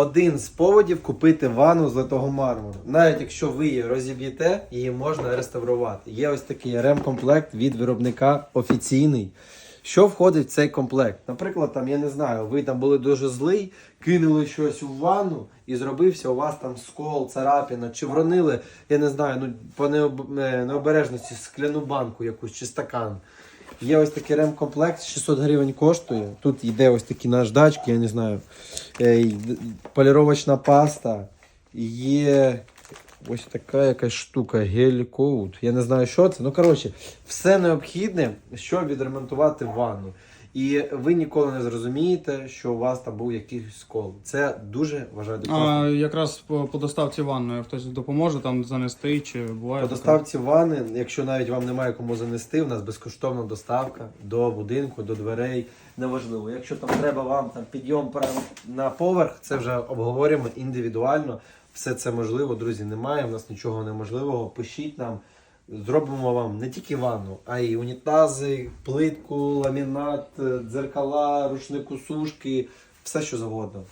один з поводів купити ванну з литого мармуру. Навіть якщо ви її розіб'єте, її можна реставрувати. Є ось такий ремкомплект від виробника офіційний. Що входить в цей комплект? Наприклад, там, я не знаю, ви там були дуже злий, кинули щось у ванну і зробився у вас там скол, царапіна, чи вронили, я не знаю, ну по е, необережності скляну банку якусь чи стакан. Є ось такий ремкомплект, 600 гривень коштує. Тут йде ось такі наждачки, я не знаю. е, Поліровочна паста. Є ось така якась штука, гель-коут. Я не знаю, що це. Ну, коротше, все необхідне, щоб відремонтувати ванну. І ви ніколи не зрозумієте, що у вас там був якийсь скол. Це дуже вважаю А якраз по, по доставці ванною хтось допоможе там занести чи буває. По таке? доставці ванни, якщо навіть вам немає кому занести, у нас безкоштовна доставка до будинку, до дверей. Неважливо. Якщо там треба вам там підйом на поверх, це вже обговорюємо індивідуально. Все це можливо, друзі. Немає. У нас нічого неможливого. Пишіть нам. Зробимо вам не тільки ванну, а й унітази, плитку, ламінат, дзеркала, рушнику сушки, все що завгодно.